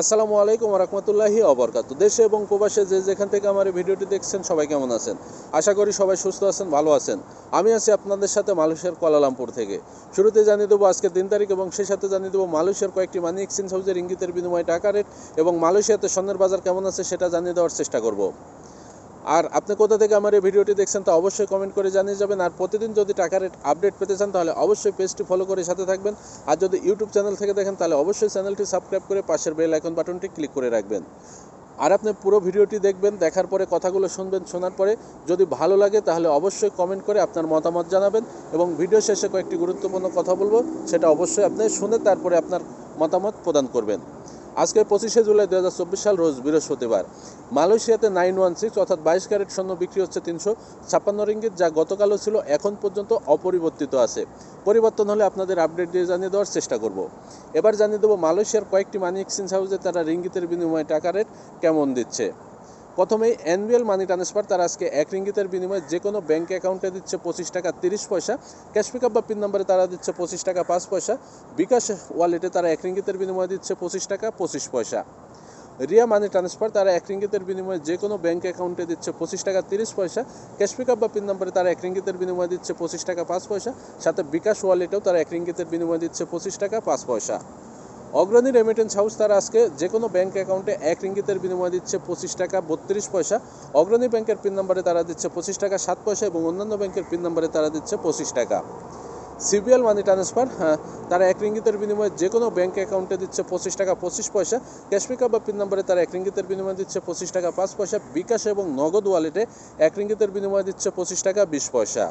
আসসালামু আলাইকুম রহমতুল্লাহি অবরকাত দেশে এবং প্রবাসে যে যেখান থেকে আমার এই ভিডিওটি দেখছেন, সবাই কেমন আছেন? আশা করি সবাই সুস্থ আছেন, ভালো আছেন। আমি আছি আপনাদের সাথে মালয়েশিয়ার কুয়ালালামপুর থেকে। শুরুতে জানিয়ে দেবো আজকে তিন তারিখ এবং সেই সাথে জানিয়ে দেবো মালয়েশিয়ার কয়েকটি মানি এক্সচেঞ্জ হাউসের ইঙ্গিতের বিনিময়ে টাকা রেট এবং মালয়েশিয়াতে স্বর্ণের বাজার কেমন আছে সেটা জানিয়ে দেওয়ার চেষ্টা করব। আর আপনি কোথা থেকে আমার এই ভিডিওটি দেখছেন তা অবশ্যই কমেন্ট করে জানিয়ে যাবেন। আর প্রতিদিন যদি টাকা রেট আপডেট পেতে চান, তাহলে অবশ্যই পেজটি ফলো করে সাথে থাকবেন। আর যদি ইউটিউব চ্যানেল থেকে দেখেন, তাহলে অবশ্যই চ্যানেলটি সাবস্ক্রাইব করে পাশের বেল আইকন বাটনটি ক্লিক করে রাখবেন। আর আপনি পুরো ভিডিওটি দেখবেন, দেখার পরে কথাগুলো শুনবেন, শোনার পরে যদি ভালো লাগে, তাহলে অবশ্যই কমেন্ট করে আপনার মতামত জানাবেন এবং ভিডিও শেষে কয়েকটি গুরুত্বপূর্ণ কথা বলব, সেটা অবশ্যই আপনি শুনে তারপরে আপনার মতামত প্রদান করবেন। আজকে পঁচিশে জুলাই দু হাজার চব্বিশ সাল, রোজ বৃহস্পতিবার। মালয়েশিয়াতে নাইন ওয়ান সিক্স অর্থাৎ বাইশ ক্যারেট স্বর্ণ বিক্রি হচ্ছে তিনশো ছাপ্পান্ন রিঙ্গিত, যা গতকালও ছিল, এখন পর্যন্ত অপরিবর্তিত আছে। পরিবর্তন হলে আপনাদের আপডেট দিয়ে জানিয়ে দেওয়ার চেষ্টা করব। এবার জানিয়ে দেবো মালয়েশিয়ার কয়েকটি মানি এক্সচেঞ্জ হাউসে তারা রিঙ্গিতের বিনিময়ে টাকা রেট কেমন দিচ্ছে। প্রথমেই অ্যানুয়াল মানি ট্রান্সফার তারা আজকে এক রিঙ্গিতের বিনিময়ে যে কোনো ব্যাঙ্ক অ্যাকাউন্টে দিচ্ছে পঁচিশ টাকা তিরিশ পয়সা। ক্যাশ পিকআপ বা পিন নম্বরে তারা দিচ্ছে পঁচিশ টাকা পাঁচ পয়সা। বিকাশ ওয়ালেটে তারা এক রিঙ্গিতের বিনিময়ে দিচ্ছে পঁচিশ টাকা পঁচিশ পয়সা। রিয়া মানি ট্রান্সফার তারা এক রিঙ্গিতের বিনিময়ে যে কোনো ব্যাঙ্ক অ্যাকাউন্টে দিচ্ছে পঁচিশ টাকা তিরিশ পয়সা। ক্যাশ পিকআপ বা পিন নম্বরে তারা এক রিঙ্গিতের বিনিময়ে দিচ্ছে পঁচিশ টাকা পাঁচ পয়সা। সাথে বিকাশ ওয়ালেটেও তারা এক রিঙ্গিতের বিনিময়ে দিচ্ছে পঁচিশ টাকা পাঁচ পয়সা। অগ্রণী রেমিটেন্স হাউস তারা আজকে যে কোনো ব্যাঙ্ক অ্যাকাউন্টে এক রিঙ্গিতের বিনিময় দিচ্ছে পঁচিশ টাকা বত্রিশ পয়সা। অগ্রণী ব্যাংকের পিন নম্বরে তারা দিচ্ছে পঁচিশ টাকা সাত পয়সা এবং অন্যান্য ব্যাংকের পিন নম্বরে তারা দিচ্ছে পঁচিশ টাকা। সিবিএল মানি ট্রান্সফার তারা এক রিঙ্গিতের বিনিময়ে যে কোনো ব্যাঙ্ক অ্যাকাউন্টে দিচ্ছে পঁচিশ টাকা পঁচিশ পয়সা। ক্যাশ পিকআপ বা পিন নম্বরে তারা এক রিঙ্গিতের বিনিময়ে দিচ্ছে পঁচিশ টাকা পাঁচ পয়সা। বিকাশ এবং নগদ ওয়ালেটে এক রিঙ্গিতের বিনিময়ে দিচ্ছে পঁচিশ টাকা বিশ পয়সা।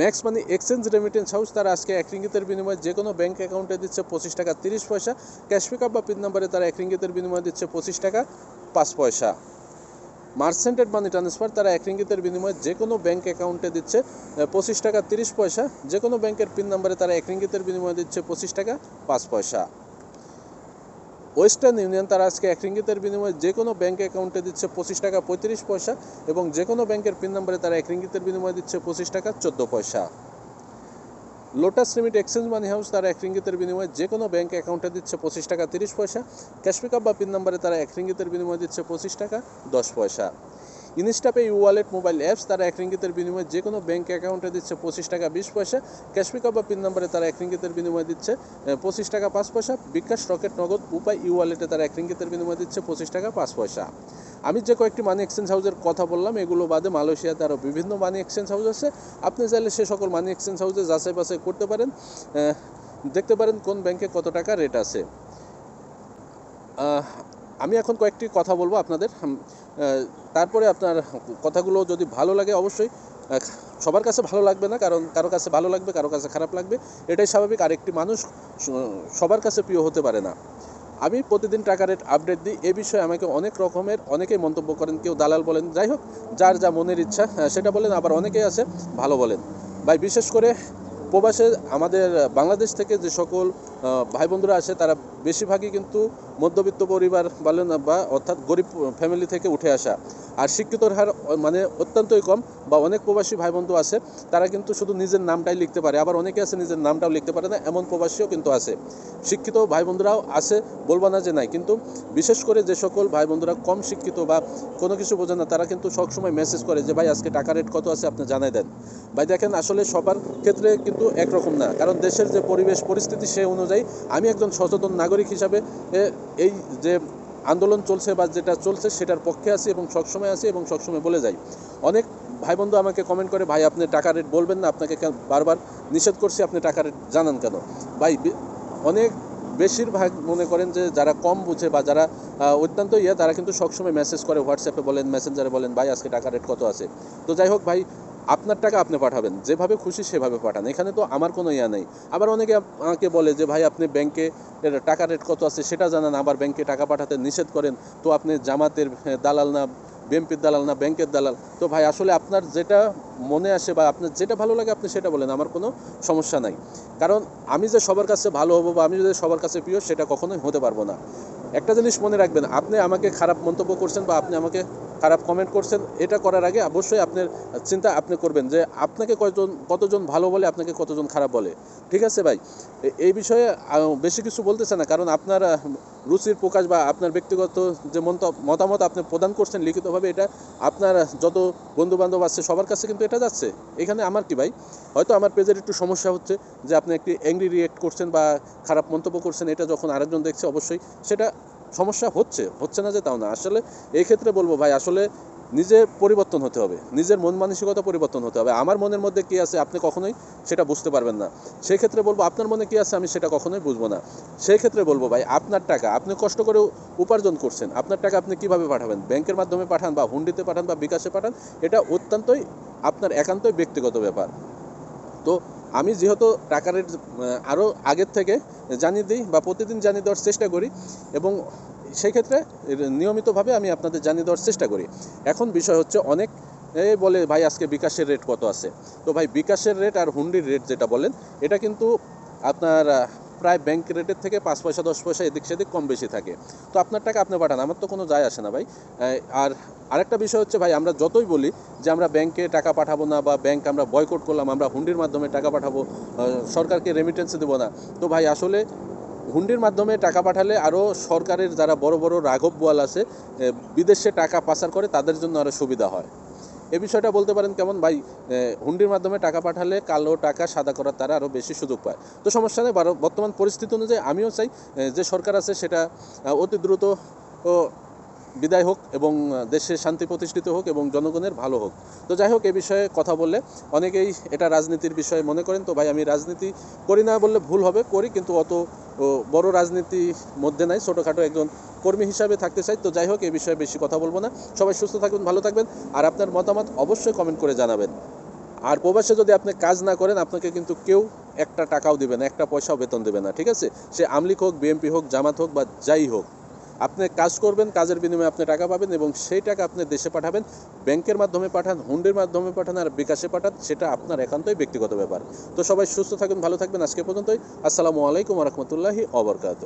Max money exchange remittance house তারা আজকে এক রিঙ্গিতের বিনিময়ে যে কোনো ব্যাঙ্ক অ্যাকাউন্টে দিচ্ছে পঁচিশ টাকা তিরিশ পয়সা। ক্যাশ পিকআপ বা পিন নম্বরে তারা এক রিঙ্গিতের বিনিময়ে দিচ্ছে পঁচিশ টাকা পাঁচ পয়সা। মার্সেন্টেড মানি ট্রান্সফার তারা এক রিঙ্গিতের বিনিময়ে যে কোনো ব্যাঙ্ক অ্যাকাউন্টে দিচ্ছে পঁচিশ টাকা তিরিশ পয়সা। যে কোনো ব্যাংকের পিন নম্বরে তারা এক রিঙ্গিতের বিনিময়ে দিচ্ছে পঁচিশ টাকা পাঁচ পয়সা। ওয়েস্টার্ন ইউনিয়ন, তারা আজকে এক রিঙ্গিতের বিনিময়ে যে কোনো ব্যাঙ্ক অ্যাকাউন্টে দিচ্ছে পঁচিশ টাকা পঁয়ত্রিশ পয়সা এবং যে কোনো ব্যাংকের পিন নাম্বারে তারা এক রিঙ্গিতের বিনিময়ে দিচ্ছে পঁচিশ টাকা চোদ্দ পয়সা। Lotus limit exchange money house তারা এক রিঙ্গিতের বিনিময়ে যে কোনো ব্যাঙ্ক অ্যাকাউন্টে দিচ্ছে পঁচিশ টাকা তিরিশ পয়সা। ক্যাশ পিকআপ বা পিন নাম্বারে তারা এক রিঙ্গিতের বিনিময়ে দিচ্ছে পঁচিশ টাকা দশ পয়সা। Instapay e wallet mobile apps তারা এক রিঙ্গিতের বিনিময়ে যে কোনো ব্যাঙ্ক অ্যাকাউন্টে দিচ্ছে পঁচিশ টাকা বিশ পয়সা। ক্যাশ পিকআপ বা পিন নম্বরে তারা এক রিঙ্গিতের বিনিময়ে দিচ্ছে পঁচিশ টাকা পাঁচ পয়সা। বিকাশ রকেট নগদ উপায় ই ওয়ালেটে তারা এক রিঙ্গিতের বিনিময়ে দিচ্ছে পঁচিশ টাকা পাঁচ পয়সা। আমি যে কয়েকটি মানি এক্সচেঞ্জ হাউসের কথা বললাম, এগুলো বাদে মালয়েশিয়াতে আরও বিভিন্ন মানি এক্সচেঞ্জ হাউস আছে। আপনি চাইলে সে সকল মানি এক্সচেঞ্জ হাউসে যাচাই বাছাই করতে পারেন। দেখতে পারেন কোন ব্যাংকে কত টাকা রেট আছে। আমি এখন কয়েকটি কথা বলব আপনাদের। তারপরে আপনার কথাগুলো যদি ভালো লাগে অবশ্যই সবার কাছে ভালো লাগবে না, কারণ কারও কাছে ভালো লাগবে, কারও কাছে খারাপ লাগবে, এটাই স্বাভাবিক। আরেকটি মানুষ সবার কাছে প্রিয় হতে পারে না। আমি প্রতিদিন টাকা রেট আপডেট দিই, এ বিষয়ে আমাকে অনেক রকমের, অনেকেই মন্তব্য করেন, কেউ দালাল বলেন, যাই হোক, যার যা মনের ইচ্ছা সেটা বলেন, আবার অনেকেই আছে, ভালো বলেন। ভাই, বিশেষ করে প্রবাসে আমাদের বাংলাদেশ থেকে যে সকল ভাই বন্ধুরা আছে তারা বেশিরভাগই কিন্তু মধ্যবিত্ত পরিবার বলেন বা অর্থাৎ গরিব ফ্যামিলি থেকে উঠে আসা। আর শিক্ষিতর হার মানে অত্যন্তই কম বা অনেক প্রবাসী ভাই বন্ধু আছে, তারা কিন্তু শুধু নিজের নামটাই লিখতে পারে। আবার অনেকে আছে নিজের নামটাও লিখতে পারে না, এমন প্রবাসীও কিন্তু আছে। শিক্ষিত ভাই বন্ধুরাও আছে, বলব না যে নাই। কিন্তু বিশেষ করে যে সকল ভাই বন্ধুরা কম শিক্ষিত বা কোনো কিছু বোঝে না, তারা কিন্তু সবসময় মেসেজ করে যে, ভাই, আজকে টাকা রেট কত আছে? আপনি জানাই দেন। ভাই, দেখেন আসলে সবার ক্ষেত্রে কিন্তু একরকম না। কারণ দেশের যে পরিবেশ, পরিস্থিতি সে অনুযায়ী আমি একজন সচেতন নাগরিক হিসাবে এই যে আন্দোলন চলছে বা যেটা চলছে সেটার পক্ষে আছি এবং সবসময় আছি এবং সবসময় বলে যাই। অনেক ভাই বন্ধু আমাকে কমেন্ট করে, ভাই, আপনি টাকা রেট বলবেন না, আপনাকে বারবার নিষেধ করছি, আপনি টাকা রেট জানান কেন? ভাই অনেক বেশিরভাগ মনে করেন যে যারা কম বুঝে বা যারা অত্যন্ত ইয়ে তারা কিন্তু সবসময় মেসেজ করে হোয়াটসঅ্যাপে বলেন মেসেঞ্জারে বলেন, ভাই, আজকে টাকা রেট কত আছে? তো যাই হোক ভাই, আপনার টাকা আপনি পাঠাবেন, যেভাবে খুশি সেভাবে পাঠান। এখানে তো আমার কোনো ইয়া নেই। আবার অনেকে আমাকে বলে যে, ভাই, আপনি ব্যাংকে টাকা রেট কত আছে? সেটা জানান, আবার ব্যাংকে টাকা পাঠাতে নিষেধ করেন, তো আপনি জামাতের দালাল না বিএমপির দালাল না ব্যাংকের দালাল? তো ভাই, আসলে আপনার যেটা মনে আসে বা আপনার যেটা ভালো লাগে, আপনি সেটা বলেন, আমার কোনো সমস্যা নাই। কারণ আমি যে সবার কাছে ভালো হব বা আমি যদি সবার কাছে প্রিয়, সেটা কখনোই হতে পারব না। একটা জিনিস মনে রাখবেন, আপনি আমাকে খারাপ মন্তব্য করছেন বা আপনি আমাকে খারাপ কমেন্ট করছেন, এটা করার আগে অবশ্যই আপনার চিন্তা আপনি করবেন যে আপনাকে কয়জন, কতজন ভালো বলে, আপনাকে কতজন খারাপ বলে। ঠিক আছে ভাই? এই বিষয়ে বেশি কিছু বলতেছে না, কারণ আপনার রুচির প্রকাশ বা আপনার ব্যক্তিগত যে মতামত আপনি প্রদান করছেন লিখিতভাবে, এটা আপনার যত বন্ধু বান্ধব আছে, সবার কাছে কিন্তু এটা যাচ্ছে। এখানে আমার কি ভাই? হয়তো আমার পেজের একটু সমস্যা হচ্ছে যে আপনি একটি অ্যাংরি রিয়েক্ট করছেন বা খারাপ মন্তব্য করছেন, এটা যখন আরেকজন দেখছে, অবশ্যই সেটা সমস্যা হচ্ছে হচ্ছে না যে তাও না। আসলে এই ক্ষেত্রে বলব ভাই, আসলে নিজে পরিবর্তন হতে হবে। নিজের মন মানসিকতা পরিবর্তন হতে হবে। আমার মনের মধ্যে কী আছে আপনি কখনোই সেটা বুঝতে পারবেন না। সেই ক্ষেত্রে বলব আপনার মনে কী আছে আমি সেটা কখনোই বুঝব না। সেই ক্ষেত্রে বলব ভাই, আপনার টাকা, আপনি কষ্ট করে উপার্জন করছেন, আপনার টাকা আপনি কীভাবে পাঠাবেন? ব্যাংকের মাধ্যমে পাঠান বা হুন্ডিতে পাঠান বা বিকাশে পাঠান, এটা অত্যন্তই আপনার একান্তই ব্যক্তিগত ব্যাপার। তো আমি যেহেতু টাকা রেট আরও আগের থেকে জানিয়ে দিই বা প্রতিদিন জানিয়ে দেওয়ার চেষ্টা করি এবং সেই ক্ষেত্রে নিয়মিতভাবে আমি আপনাদের জানিয়ে দেওয়ার চেষ্টা করি। এখন বিষয় হচ্ছে অনেক, এই বলে ভাই আজকে বিকাশের রেট কত আছে? তো ভাই বিকাশের রেট আর হুন্ডির রেট যেটা বলেন, এটা কিন্তু আপনার প্রায় ব্যাংক রেটের থেকে পাঁচ পয়সা, দশ পয়সা এদিক সেদিক কম বেশি থাকে। তো আপনার টাকা আপনি পাঠান, আমার তো কোনো যায় আসে না ভাই। আর আরেকটা বিষয় হচ্ছে ভাই, আমরা যতই বলি যে আমরা ব্যাংকে টাকা পাঠাবো না বা ব্যাংক আমরা বয়কট করলাম, আমরা হুন্ডির মাধ্যমে টাকা পাঠাবো সরকারকে রেমিটেন্স দেবো না। তো ভাই, আসলে হুন্ডির মাধ্যমে টাকা পাঠালে আরও সরকারের যারা বড় বড় রাঘব বোয়াল আছে বিদেশে টাকা পাচার করে, তাদের জন্য আরও সুবিধা হয়। এ বিষয়টা বলতে পারেন কেমন? ভাই হুন্ডির মাধ্যমে টাকা পাঠালে কালো টাকা সাদা করার তারা আরও বেশি সুযোগ পায়। তো সমস্যা নেই বর্তমান পরিস্থিতি অনুযায়ী আমিও চাই যে সরকার আছে সেটা অতি দ্রুত বিদায় হোক এবং দেশে শান্তি প্রতিষ্ঠিত হোক এবং জনগণের ভালো হোক। তো যাই হোক, এ বিষয়ে কথা বললে অনেকেই এটা রাজনীতির বিষয়ে মনে করেন, তো ভাই আমি রাজনীতি করি না বললে ভুল হবে, করি কিন্তু অত বড় রাজনীতি মধ্যে নাই, ছোটোখাটো একজন কর্মী হিসাবে থাকতে চাই। তো যাই হোক, এ বিষয়ে বেশি কথা বলব না। সবাই সুস্থ থাকবেন ভালো থাকবেন। আর আপনার মতামত অবশ্যই কমেন্ট করে জানাবেন। আর প্রবাসে যদি আপনি কাজ না করেন, আপনাকে কিন্তু কেউ একটা টাকাও দেবে না, একটা পয়সাও বেতন দেবে না, ঠিক আছে? সে আমলিক হোক বিএমপি হোক, জামাত হোক বা যাই হোক। আপনি কাজ করবেন, কাজের বিনিময়ে আপনি টাকা পাবেন এবং সেই টাকা আপনি দেশে পাঠাবেন, ব্যাংকের মাধ্যমে পাঠান, হুন্ডির মাধ্যমে পাঠান আর বিকাশে পাঠান, সেটা আপনার একান্তই ব্যক্তিগত ব্যাপার। তো সবাই সুস্থ থাকবেন ভালো থাকবেন আজকে পর্যন্তই। আসসালামু আলাইকুম রহমতুল্লাহি অবরকাত